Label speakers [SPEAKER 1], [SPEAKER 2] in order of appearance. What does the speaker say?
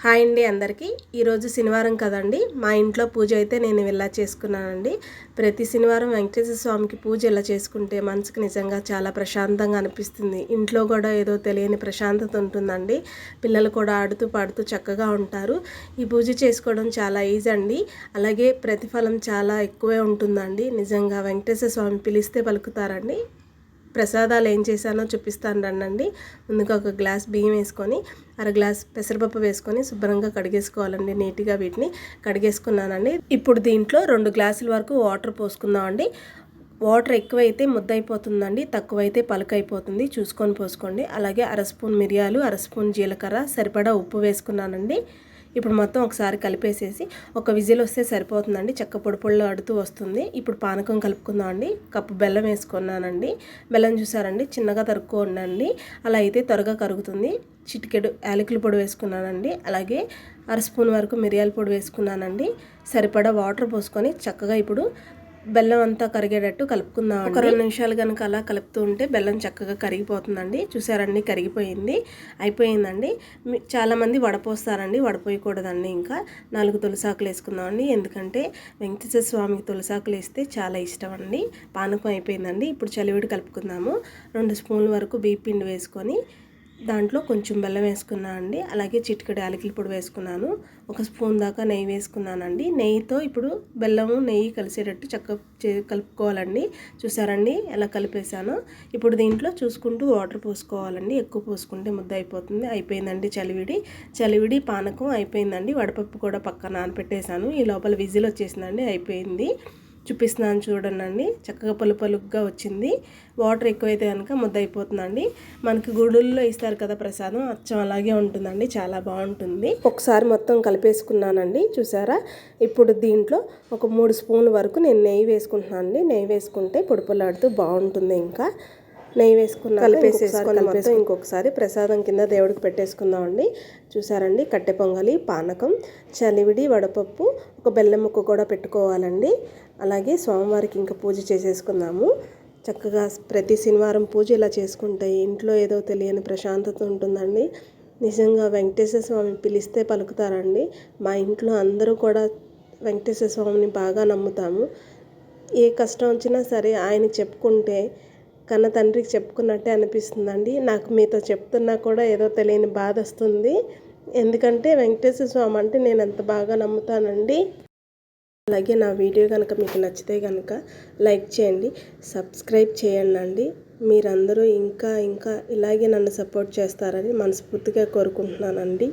[SPEAKER 1] Hi అండి అందరికీ. ఈరోజు శనివారం కదండి. మా ఇంట్లో పూజ అయితే నేను ఇలా చేసుకున్నానండి. ప్రతి శనివారం వెంకటేశ్వర స్వామికి పూజ ఇలా చేసుకుంటే మనసుకు నిజంగా చాలా ప్రశాంతంగా అనిపిస్తుంది. ఇంట్లో కూడా ఏదో తెలియని ప్రశాంతత ఉంటుందండి. పిల్లలు కూడా ఆడుతూ పాడుతూ చక్కగా ఉంటారు. ఈ పూజ చేసుకోవడం చాలా ఈజీ అండి. అలాగే ప్రతిఫలం చాలా ఎక్కువే ఉంటుందండి. నిజంగా వెంకటేశ్వర స్వామి పిలిస్తే పలుకుతారండి. ప్రసాదాలు ఏం చేశానో చూపిస్తాను రండి ముందుగా ఒక గ్లాస్ బియ్యం వేసుకొని అర గ్లాస్ పెసరపప్పు వేసుకొని శుభ్రంగా కడిగేసుకోవాలండి నీట్గా వీటిని కడిగేసుకున్నానండి. ఇప్పుడు దీంట్లో రెండు గ్లాసుల వరకు వాటర్ పోసుకుందామండి. వాటర్ ఎక్కువైతే ముద్దైపోతుందండి తక్కువైతే పలుకైపోతుంది. చూసుకొని పోసుకోండి. అలాగే అర స్పూన్ మిరియాలు అర స్పూన్ జీలకర్ర సరిపడా ఉప్పు వేసుకున్నానండి. ఇప్పుడు మొత్తం ఒకసారి కలిపేసేసి ఒక విజిల్ వస్తే సరిపోతుందండి. చెక్క పొడి పొడిలో అడుతూ వస్తుంది. ఇప్పుడు పానకం కలుపుకుందాం అండి. కప్పు బెల్లం వేసుకున్నానండి. బెల్లం చూసారండి? చిన్నగా తరుక్కోండి అలా అయితే త్వరగా కరుగుతుంది. చిటికెడు యాలకుల పొడి వేసుకున్నానండి. అలాగే అర స్పూన్ వరకు మిరియాల పొడి వేసుకున్నానండి. సరిపడా వాటర్ పోసుకొని చక్కగా ఇప్పుడు బెల్లం అంతా కరిగేటట్టు కలుపుకుందాం ఒక రెండు నిమిషాలు కనుక అలా కలుపుతూ ఉంటే బెల్లం చక్కగా కరిగిపోతుందండి. చూసారండి కరిగిపోయింది. అయిపోయిందండి. చాలామంది వడపోస్తారండి. వడపోయకూడదండి ఇంకా. నాలుగు తులసాకులు వేసుకుందామండి ఎందుకంటే వెంకటేశ్వర స్వామికి తులసాకులు వేస్తే చాలా ఇష్టం అండి. పానకం అయిపోయిందండి. ఇప్పుడు చలివిడి కలుపుకుందాము. రెండు స్పూన్ల వరకు బీపిండి వేసుకొని దాంట్లో కొంచెం బెల్లం వేసుకున్నాను అండి. అలాగే చిటికెడు యాలకుల పొడి వేసుకున్నాను. ఒక స్పూన్ దాకా నెయ్యి వేసుకున్నానండి. నెయ్యితో ఇప్పుడు బెల్లము నెయ్యి కలిసేటట్టు చక్క కలుపుకోవాలండి. చూసారండి? ఎలా కలిపేశాను. ఇప్పుడు దీంట్లో చూసుకుంటూ వాటర్ పోసుకోవాలండి. ఎక్కువ పోసుకుంటే ముద్ద అయిపోతుంది. అయిపోయిందండి చలివిడి. చలివిడి పానకం అయిపోయిందండి. వడపప్పు కూడా పక్కన నానపెట్టేశాను. ఈ లోపల విజిల్ వచ్చేసిందండి. అయిపోయింది. చూపిస్తున్నాను చూడండి చక్కగా పలు పలుగ్గా వచ్చింది. వాటర్ ఎక్కువైతే కనుక ముద్ద అయిపోతుందండి మనకి గుడుల్లో ఇస్తారు కదా ప్రసాదం అచ్చం అలాగే ఉంటుందండి. చాలా బాగుంటుంది. ఒకసారి మొత్తం కలిపేసుకున్నానండి చూసారా? ఇప్పుడు దీంట్లో ఒక మూడు స్పూన్ల వరకు నేను నెయ్యి వేసుకుంటున్నాను అండి నెయ్యి వేసుకుంటే పొడిపొలాడుతూ బాగుంటుంది ఇంకా. నెయ్యి వేసుకున్న కలిపేసేసుకొని మొత్తం. ఇంకొకసారి ప్రసాదం కింద దేవుడికి పెట్టేసుకుందామండి చూసారండి? కట్టె పొంగలి పానకం చలివిడి వడపప్పు ఒక బెల్లం ముక్క కూడా పెట్టుకోవాలండి. అలాగే స్వామివారికి ఇంకా పూజ చేసేసుకుందాము. చక్కగా ప్రతి శనివారం పూజ ఇలా చేసుకుంటే ఇంట్లో ఏదో తెలియని ప్రశాంతత ఉంటుందండి. నిజంగా వెంకటేశ్వర స్వామి పిలిస్తే పలుకుతారండి. మా ఇంట్లో అందరూ కూడా వెంకటేశ్వర స్వామిని బాగా నమ్ముతాము. ఏ కష్టం వచ్చినా సరే ఆయన చెప్పుకుంటే కన్న తండ్రికి చెప్పుకున్నట్టే అనిపిస్తుందండి. నాకు మీతో చెప్తున్నా కూడా ఏదో తెలియని బాధ వస్తుంది. ఎందుకంటే వెంకటేశ్వర స్వామి అంటే నేను ఎంత బాగా నమ్ముతానండి. అలాగే నా వీడియో కనుక మీకు నచ్చితే కనుక లైక్ చేయండి సబ్స్క్రైబ్ చేయండి అండి మీరందరూ ఇంకా ఇంకా ఇలాగే నన్ను సపోర్ట్ చేస్తారని మనస్ఫూర్తిగా కోరుకుంటున్నానండి.